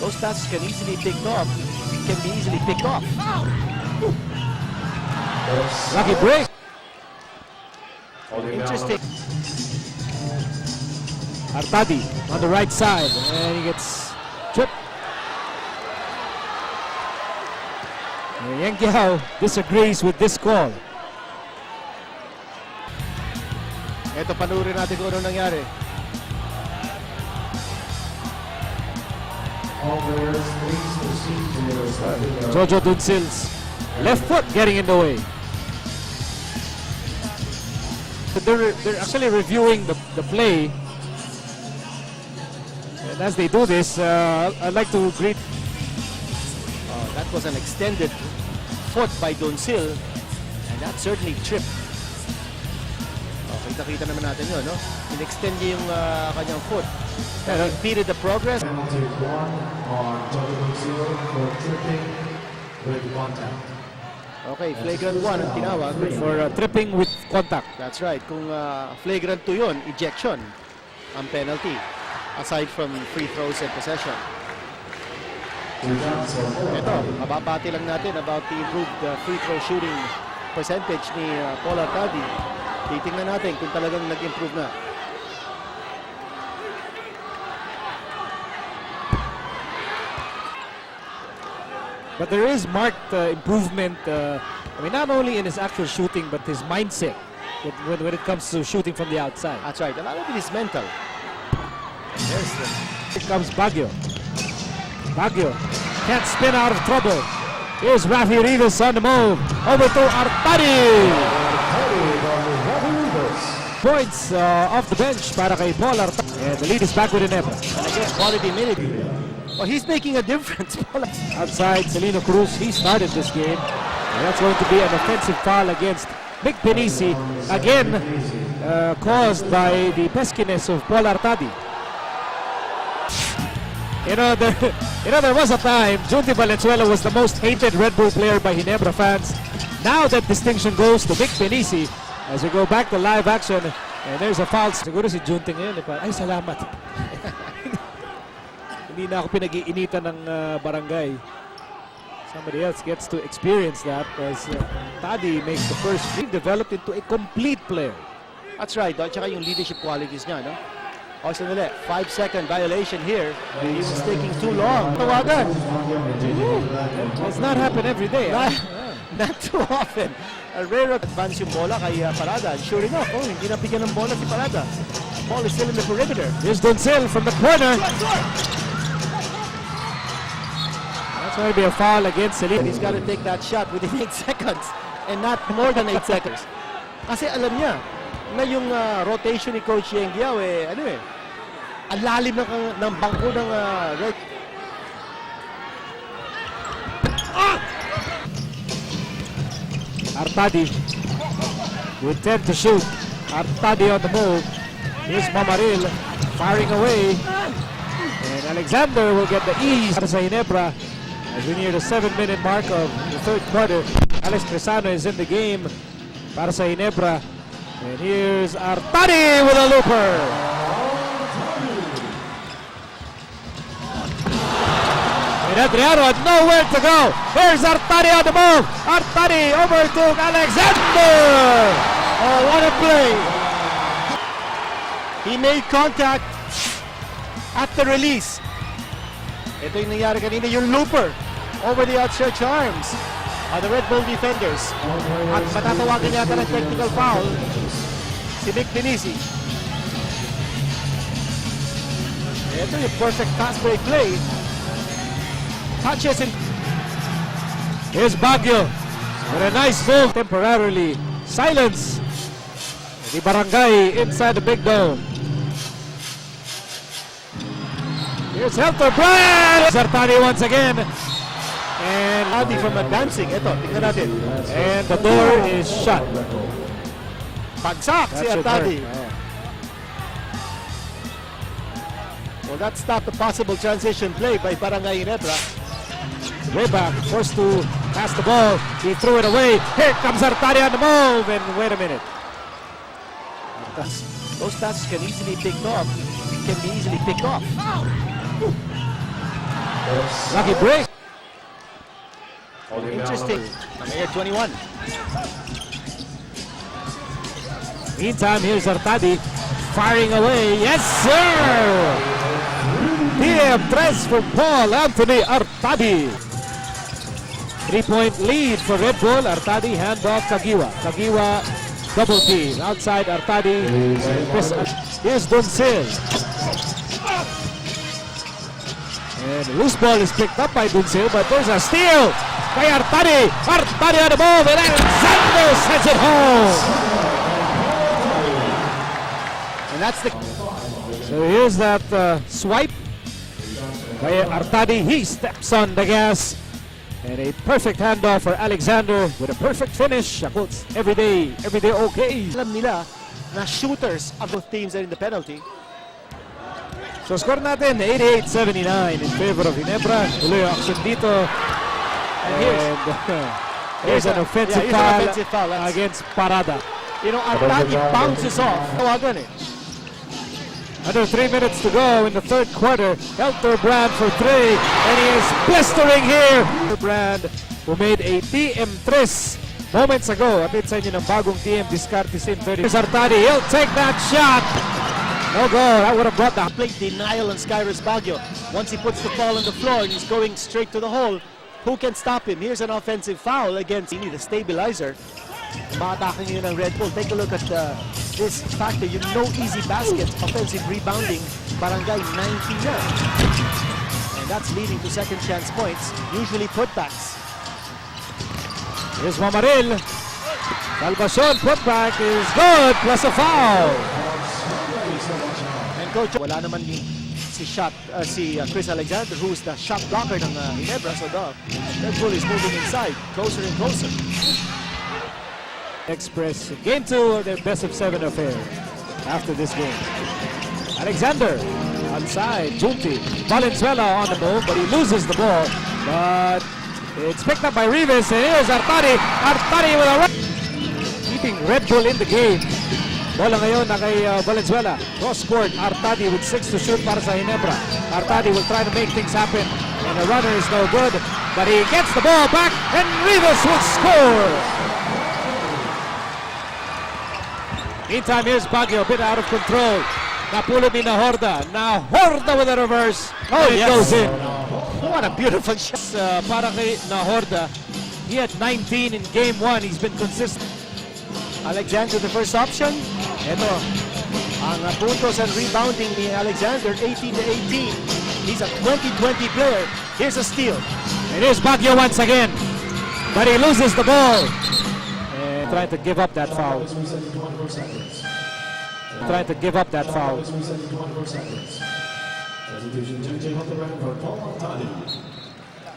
Those passes can easily picked off, can be easily picked off. Lucky break. Interesting. Artadi on the right side, and he gets tripped. Yang Kiao disagrees with this call. Ito, panurin natin kung ano nangyari. Jojo Dunsil's left foot getting in the way. But they're, they're actually reviewing the, the play. And as they do this, uh, I'd like to greet Oh, that was an extended foot by Donsil. And that certainly tripped. Oh, kita-kita naman natin yun, no? In-extend niya yung ah, kanyang foot. That impeded the progress. Penalty one on Jojo Zero for tripping with contact. Okay, flagrant 1 ang tinawag. for uh, tripping with contact. That's right. Kung ah, flagrant 2 yun, ejection ang penalty. Aside from free throws and possession. Ito, mababati lang natin about the improved uh, free throw shooting percentage ni uh, Paul Arcadi. Titingnan natin kung talagang nag-improve na. But there is marked uh, improvement, uh, I mean, not only in his actual shooting, but his mindset when, when, when it comes to shooting from the outside. That's right. A lot of it is mental. The, Here comes Baguio. Baguio can't spin out of trouble. Here's Rafi Rivas on the move. Over to Artadi. Points uh, off the bench para kay Paul. And the lead is back with Inebra. and again, quality minute. Well, he's making a difference. Outside, Celino Cruz, he started this game. And that's going to be an offensive foul against Mick Penisi. Again, uh, caused by the peskiness of Paul Artadi. You know, there, you know, there was a time Junti Valenzuela was the most hated Red Bull player by Ginebra fans. Now that distinction goes to Mick Penisi as we go back to live action. And there's a foul. Siguro si Junti ngayon, ay salamat. Hindi na ako pinag-iinitan ng uh, barangay. Somebody else gets to experience that as uh, Tadi makes the first free developed into a complete player. That's right. At saka yung leadership qualities niya, no? O, sandali. Five second violation here. He was taking too long. Tawagan. Does not happen every day. Not, not too often. A rare advance yung bola kay uh, Parada. And sure enough, oh, hindi nabigyan ng bola si Parada. Ball is still in the perimeter. Here's Doncil from the corner. That's going to be a foul against Celine. he's got to take that shot within 8 seconds and not more than 8 seconds. Kasi alam niya na yung uh, rotation ni Coach Yang Giao eh, ano eh, ang lalim ng, ng bangko ng uh, Red Artadi with 10 to shoot. Artadi on the move. Here's Mamaril firing away. And Alexander will get the ease sa Ginebra as we near the 7-minute mark of the third quarter. Alex Cresano is in the game para sa Ginebra. And here's Artadi with a looper. And Adriano had nowhere to go. Here's Artadi on the move. Artadi overtook Alexander. Oh, what a play. He made contact at the release. Ito yung nangyari kanina, yung looper over the outstretched arms of the Red Bull defenders. At matatawagan yata ng technical foul si Vic Denisi. Ito yung perfect fast break play. Touches and Here's Baguio with a nice move. Temporarily silence the barangay inside the big dome. Here's Helter Brand. Sartani once again. And Adi from advancing. Ito, tingnan natin. And the door is shut. Pagsak si Artadi. Oh. Well, that stopped the possible transition play by Barangay Ginebra. Way back, forced to pass the ball. He threw it away. Here comes Artadi on the move. And wait a minute. That's- Those passes can easily picked off. Can be easily picked off. Oh! Lucky break. Interesting. number- 21. Meantime, here's Artadi firing away. Yes, sir! TM tres for Paul Anthony Artadi. Three-point lead for Red Bull. Artadi handoff Kagiwa. Kagiwa double team outside Artadi. Here's Duncil. And the loose ball is picked up by Duncil, but there's a steal by Artadi. Artadi on the ball, and Alexander sends it home. And that's the So here's that uh, swipe by Artadi. He steps on the gas. And a perfect handoff for Alexander with a perfect finish. Every day, every day okay. alam nila na shooters of both teams are in the penalty. So score natin 88-79 in favor of Ginebra. Ang action dito. And here's, And uh, here's an offensive yeah, an foul offensive foul. Against Parada. you know, Artadi bounces off. Tawagan eh. Under three minutes to go in the third quarter. Helter Brand for three. And he is blistering here. Brand who made a TM3 moments ago. At sa inyo ng bagong TM Discarte Sin 30. Here's Artadi. He'll take that shot. No go. That would have brought the Complete denial on Skyrus Baguio. Once he puts the ball on the floor and he's going straight to the hole, who can stop him? Here's an offensive foul against Ini, the stabilizer. Maatake nyo ng Red Bull. Take a look at uh, this factor. You no easy baskets, offensive rebounding, barangay 90 na. And that's leading to second chance points, usually putbacks. Here's Mamaril. Salvacion putback is good plus a foul. Coach, wala naman ni si shot uh, si uh, Chris Alexander who's the shot blocker ng uh, Ginebra so Red Bull is moving inside closer and closer. Express game two of their best of seven affair after this game. Alexander outside, Junti. Valenzuela on the move, but he loses the ball. But it's picked up by Rivas, and here's Artadi. Artadi with a. Keeping Red Bull in the game. Bola ngayon na kay uh, Valenzuela. Cross court, Artadi with six to shoot para sa. Artadi will try to make things happen. And the runner is no good. But he gets the ball back, and Rivas will score. Meantime, here's Baguio, a bit out of control. Napulot ni Nahorda. Nahorda with a reverse. Oh, it yes. goes in. What a beautiful shot. Uh, para kay Nahorda, he had 19 in game one. He's been consistent. Alexander the first option. Ito, ang puntos and rebounding ni Alexander 18 to 18. He's a 20-20 player. Here's a steal. And here's Baguio once again. But he loses the ball. And trying to give up that foul. Let's reset to 24 seconds. Trying to give up that foul.